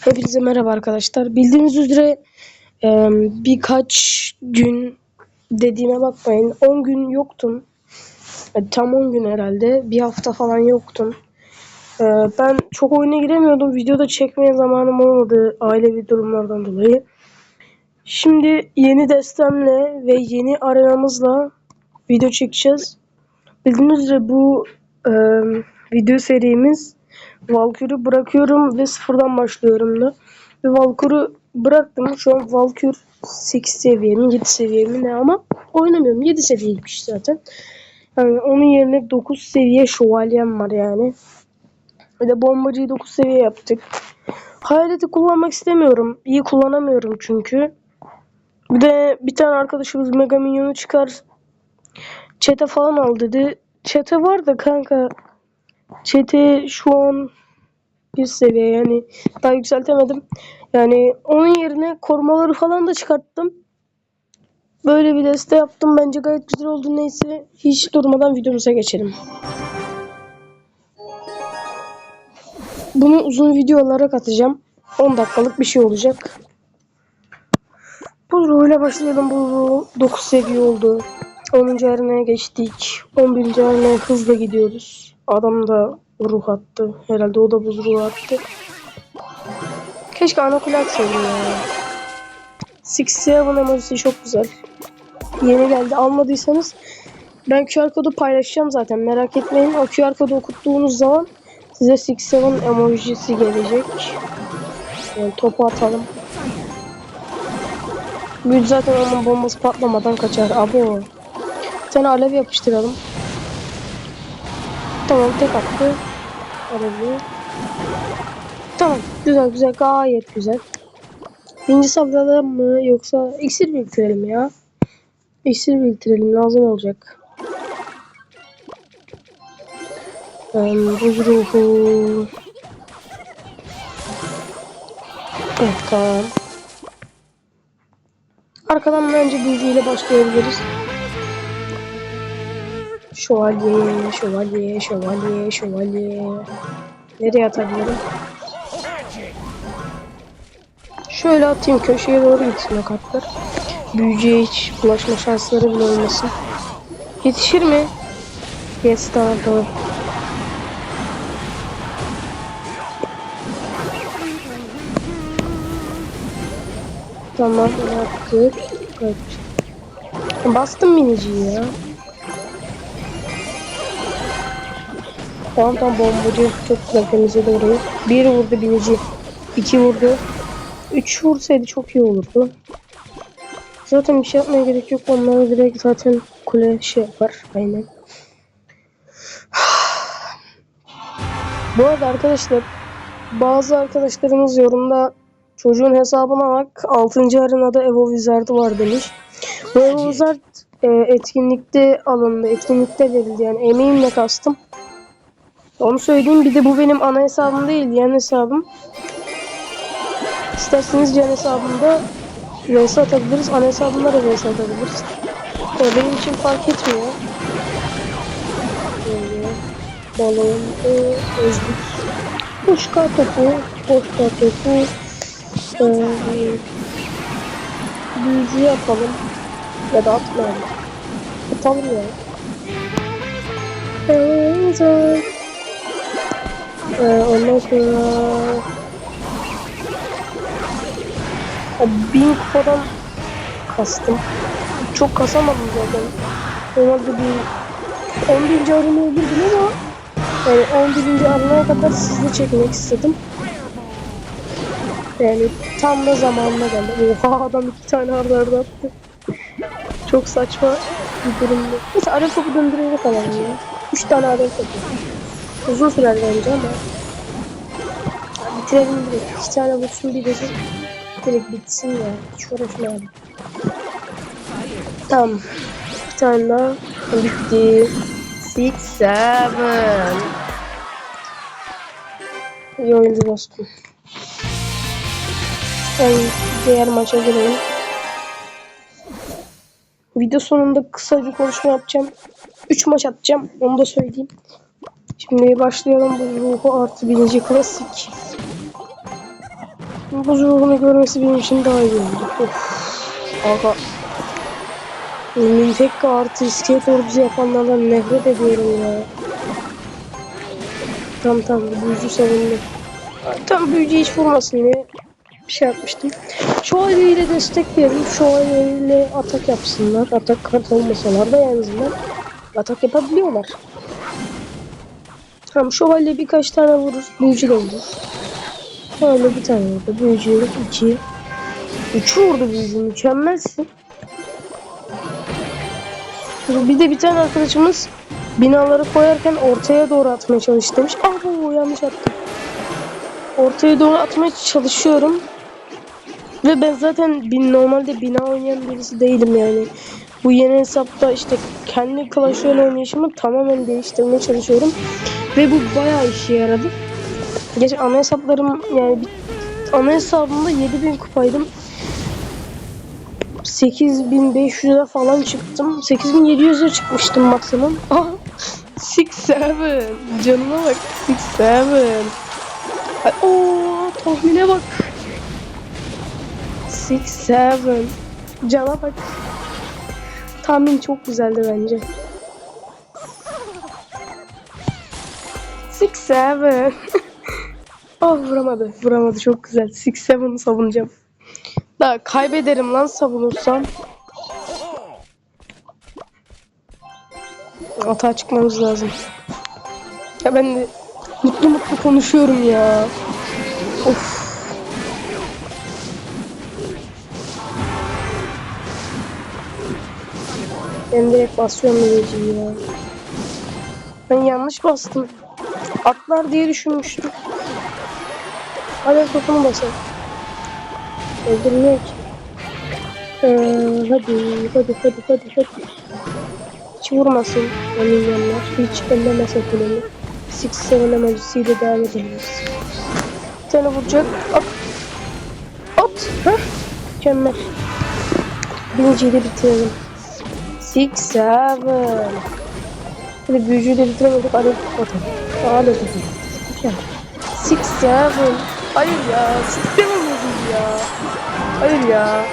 Hepinize merhaba arkadaşlar. Bildiğiniz üzere birkaç gün dediğime bakmayın. 10 gün yoktum. E, tam 10 gün herhalde. Bir hafta falan yoktum. E, ben çok oyuna giremiyordum. Videoda çekmeye zamanım olmadı ailevi durumlardan dolayı. Şimdi yeni destemle ve yeni arenamızla video çekeceğiz. Bildiğiniz üzere bu video serimiz Valkür'ü bırakıyorum ve sıfırdan başlıyorum da. Ve Valkür'ü bıraktım. Şu an Valkür 8 seviye mi 7 seviye mi ne ama oynamıyorum. 7 seviyeymiş zaten. Yani onun yerine 9 seviye şövalyem var yani. Ve de bombacıyı 9 seviye yaptık. Hayaleti kullanmak istemiyorum. İyi kullanamıyorum çünkü. Bir de bir tane arkadaşımız Mega Minyon'u çıkar. Çete falan al dedi. Çete var da kanka. Çete şu an bir seviye yani daha yükseltemedim. Yani onun yerine korumaları falan da çıkarttım. Böyle bir deste yaptım. Bence gayet güzel oldu. Neyse hiç durmadan videomuza geçelim. Bunu uzun video olarak atacağım. 10 dakikalık bir şey olacak. Bu ruhuyla başlayalım. Bu 9 seviye oldu. 10. arenaya geçtik. 11. arenaya hızla gidiyoruz. Adam da ruh attı. Herhalde o da buz ruhu attı. Keşke ana kule atsaydım ya. Six Seven emojisi çok güzel. Yeni geldi. Almadıysanız ben QR kodu paylaşacağım zaten. Merak etmeyin. O QR kodu okuttuğunuz zaman size Six Seven emojisi gelecek. Yani topu atalım. Büyük zaten onun bombası patlamadan kaçar. Abo. Tane alev yapıştıralım. Tamam tek attı. Alevi. Tamam güzel güzel gayet güzel. Birinci safhada mı yoksa iksir biriktirelim ya. İksir biriktirelim lazım olacak. Um, buz ruhu. Evet tamam. Arkadan bence büyücüyle başlayabiliriz. Şövalye, şövalye, şövalye, şövalye. Nereye atabilirim? Şöyle atayım köşeye doğru gitsin o kartlar. Büyücüye hiç bulaşma şansları bile olmasın. Yetişir mi? Yes tamam tamam. Tamam yaptık. Evet. Bastım miniciyi ya. Tamam tamam bombacı çok güzel temizledi orayı. Bir vurdu binici. iki vurdu. Üç vursaydı çok iyi olurdu. Zaten bir şey yapmaya gerek yok. Onlar direkt zaten kule şey yapar. Aynen. Bu arada arkadaşlar bazı arkadaşlarımız yorumda çocuğun hesabına bak 6. arenada Evo Wizard'ı var demiş. Bu Evo Wizard e, etkinlikte alındı. Etkinlikte verildi yani emeğimle kastım. Onu söyleyeyim. Bir de bu benim ana hesabım değil. Yan hesabım. İsterseniz yan hesabımda VS atabiliriz. Ana hesabımda da VS atabiliriz. O benim için fark etmiyor. Böyle balon, e, özlük. Boş kart topu, kart topu. Ee, büyücü yapalım. Ya da atmayalım. Atalım ya. Evet. Ee, ondan sonra ya, bin kupadan kastım. Çok kasamadım zaten. Normalde bir 10 bin arenaya girdim ama yani 11. arenaya kadar sizle çekmek istedim. Yani tam da zamanına geldi. Oha adam iki tane arda arda attı. Çok saçma bir durumdu. Neyse alev topu döndürerek alalım ya. Üç tane alev topu. Uzun sürer bence ama. Bitirelim direkt. İki tane vursun bir de direkt bitsin ya. Hiç uğraşmayalım. Tamam. Bir tane daha. Bitti. Six, seven. İyi oyuncu dostum. Ben diğer maça girelim. Video sonunda kısa bir konuşma yapacağım. 3 maç atacağım. Onu da söyleyeyim. Şimdi başlayalım bu ruhu artı birinci klasik. Buz ruhunu görmesi benim için daha iyi oldu. Of. Aga. Mintekka artı iskelet ordusu yapanlardan nefret ediyorum ya. Tamam tamam büyücü savundu. Tam büyücü hiç vurmasın diye bir şey yapmıştım. Şövalye ile destekleyelim. Şövalye ile atak yapsınlar. Atak kart olmasalar da en azından atak yapabiliyorlar. Tamam şövalye birkaç tane vurur. Büyücü de vurur. Şöyle bir tane vurdu. Büyücü iki. Üç vurdu büyücü. Mükemmelsin. Bir de bir tane arkadaşımız binaları koyarken ortaya doğru atmaya çalış demiş. Ah bu yanlış attım. Ortaya doğru atmaya çalışıyorum. Ve ben zaten bin, normalde bina oynayan birisi değilim yani. Bu yeni hesapta işte kendi Clash Royale oynayışımı tamamen değiştirmeye çalışıyorum. Ve bu bayağı işe yaradı. Geç ana hesaplarım yani ana hesabımda 7000 kupaydım. 8500'e falan çıktım. 8700'e çıkmıştım maksimum. Ah, 6-7. Canıma bak. 6-7. Ay, Oo, tahmine bak. 6-7. Cana bak. Tahmin çok güzeldi bence. 6-7. oh vuramadı. Vuramadı. Çok güzel. 6-7'ı savunacağım. Daha kaybederim lan savunursam. Atağa çıkmamız lazım. Ya ben de mutlu mutlu konuşuyorum ya. Of. Ben direkt basıyorum ya. Ben yanlış bastım. Atlar diye düşünmüştüm. Hadi topunu basalım. Öldürmüyor. Ee, hadi, hadi, hadi, hadi, hadi. Hiç vurmasın o milyonlar. Hiç ellemesin kulemi. Six Seven emojisiyle devam edebiliriz. Bir tane vuracak. At. At. Heh. Mükemmel. Birinciyi de bitirelim. Six Seven. Hadi büyücüyü de bitiremedik. Hadi bakalım. Mükemmel. Six Seven. Hayır ya. Seven bozuldu ya. Hayır ya.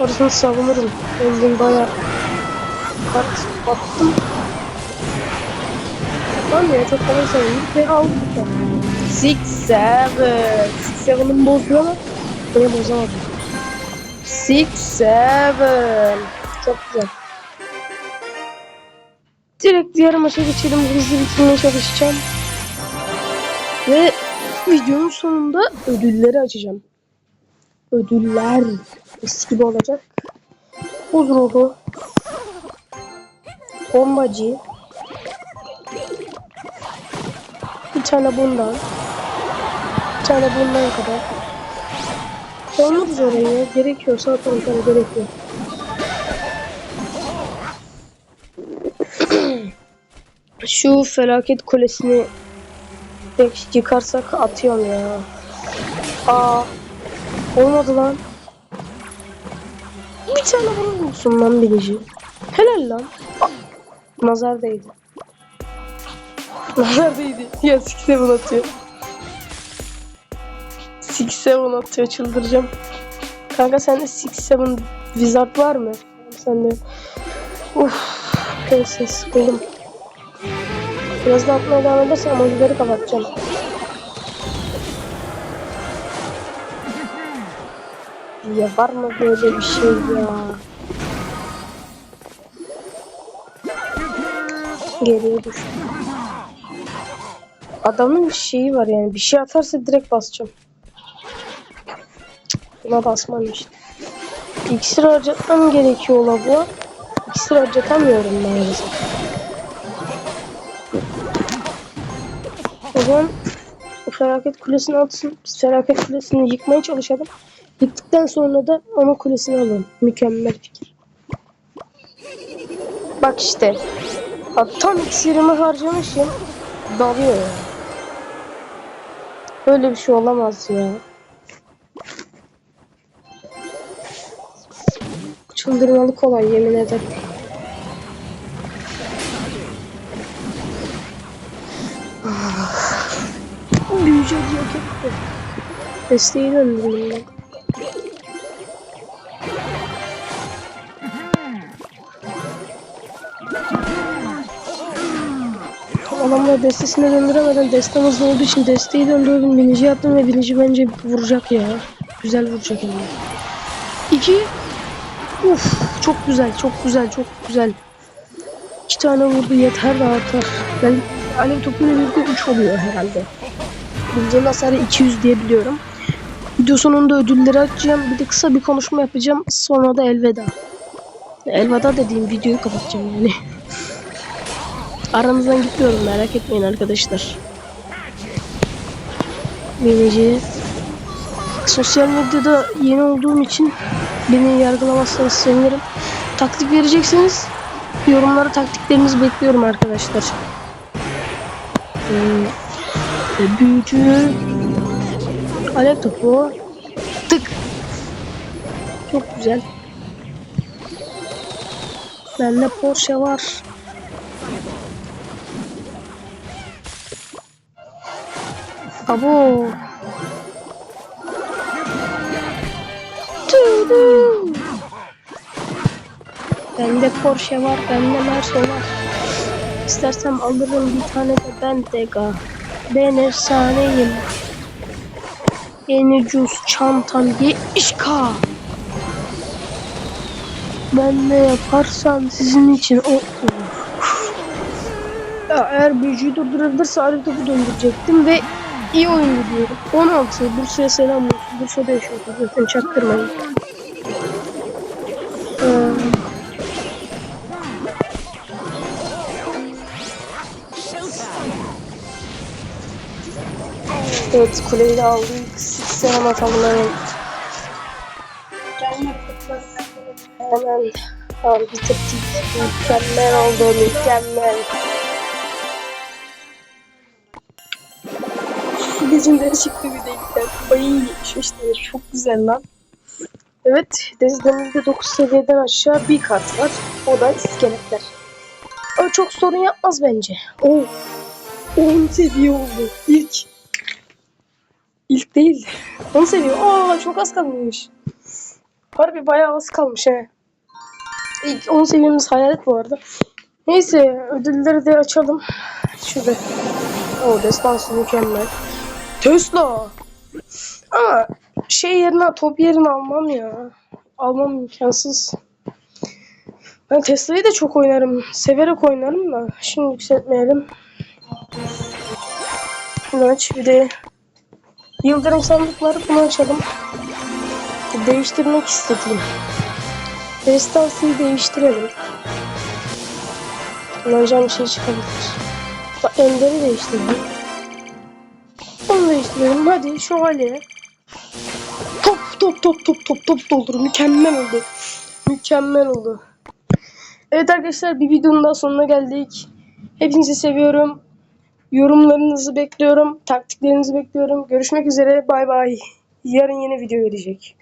Orasını savunurum. Öldüm baya. Kart attım. Lan ya çok kolay savunduk ve aldık. Six seven. Six seven'ın bozuyor ama beni bozamadı. Six seven. Çok güzel. Direkt diğer maça geçelim. Hızlı bitirmeye çalışacağım. Ve videonun sonunda ödülleri açacağım. Ödüller eski gibi olacak. Buz ruhu. Bombacı. Bir tane bundan. Bir tane bundan kadar. Olmak zorunda. Gerekiyorsa tabii gerekiyor. Şu felaket kulesini yıkarsak atıyorum ya. Aa, olmadı lan. Bir tane vurur musun lan bilici? Helal lan. Aa, nazar değdi. Nazar değdi. Ya 6-7 atıyor. 6-7 atıyor çıldıracağım. Kanka sende 6-7 wizard var mı? Sende. Uf. Neyse sıkıldım. Biraz da atmaya devam edersen emojileri kapatacağım. Ya var mı böyle bir şey ya? Geriye düş. Adamın şeyi var yani. Bir şey atarsa direkt basacağım. Buna basmam işte. İksir harcatmam gerekiyor la bu. İksir harcatamıyorum maalesef. O felaket kulesini atsın. Biz felaket kulesini yıkmaya çalışalım. Yıktıktan sonra da onun kulesini alalım. Mükemmel fikir. Bak işte. Bak tam iksirimi harcamışım. Dalıyor ya. Böyle bir şey olamaz ya. Çıldırmalı kolay yemin ederim. Desteği döndürdüm ben. Adamlar destesini döndüremeden destem hızlı olduğu için desteği döndürdüm. Binici yaptım ve binici bence vuracak ya. Güzel vuracak hem. İki. Uf, çok güzel, çok güzel, çok güzel. İki tane vurdu yeter de artar. Ben alev topuyla birlikte 3 oluyor herhalde. Bildiğim hasarı 200 diye biliyorum. Video sonunda ödülleri açacağım. Bir de kısa bir konuşma yapacağım. Sonra da elveda. Elveda dediğim videoyu kapatacağım yani. Aranızdan gitmiyorum merak etmeyin arkadaşlar. Benici sosyal medyada yeni olduğum için beni yargılamazsanız sevinirim. Taktik verecekseniz yorumlara taktiklerinizi bekliyorum arkadaşlar. Hmm, e, büyücü alev topu tık çok güzel. Bende Porsche var. Abo. Bende Porsche var, bende Merso var. İstersem alırım bir tane de ben Dega. Ben efsaneyim. En ucuz çantam 70k. Ben ne yaparsam sizin için o eğer büyücüyü durdurabilirse Arif topu döndürecektim ve iyi oyun gidiyorum. 16 Bursa'ya selam olsun. Bursa'da yaşıyorum zaten çaktırmayın. Evet kuleyi de aldık. Selam atalım. Hemen al bitirdik. Mükemmel oldu mükemmel. Şu gezinleri çıktı bir de ilkten. Ay 75 tane çok güzel lan. Evet dezidenizde 9 seviyeden aşağı bir kart var. O da iskeletler. O çok sorun yapmaz bence. Oo. 10 seviye oldu. İlk. İlk değil. 10 seviye. Aa çok az kalmış. Harbi bayağı az kalmış he. İlk 10 seviyemiz hayalet bu arada. Neyse ödülleri de açalım. Şurada. O destansı mükemmel. Tesla. Ama şey yerine top yerine almam ya. Almam imkansız. Ben Tesla'yı da çok oynarım. Severek oynarım da. Şimdi yükseltmeyelim. Bunu aç. Bir de Yıldırım sandıkları bunu açalım. Değiştirmek istedim. Destansıyı değiştirelim. Kullanacağım bir şey çıkabilir. Ender'i değiştirdim. Onu değiştirelim. Hadi şövalye. Top top top top top top doldur. Mükemmel oldu. Mükemmel oldu. Evet arkadaşlar bir videonun daha sonuna geldik. Hepinizi seviyorum. Yorumlarınızı bekliyorum. Taktiklerinizi bekliyorum. Görüşmek üzere. Bay bay. Yarın yeni video gelecek.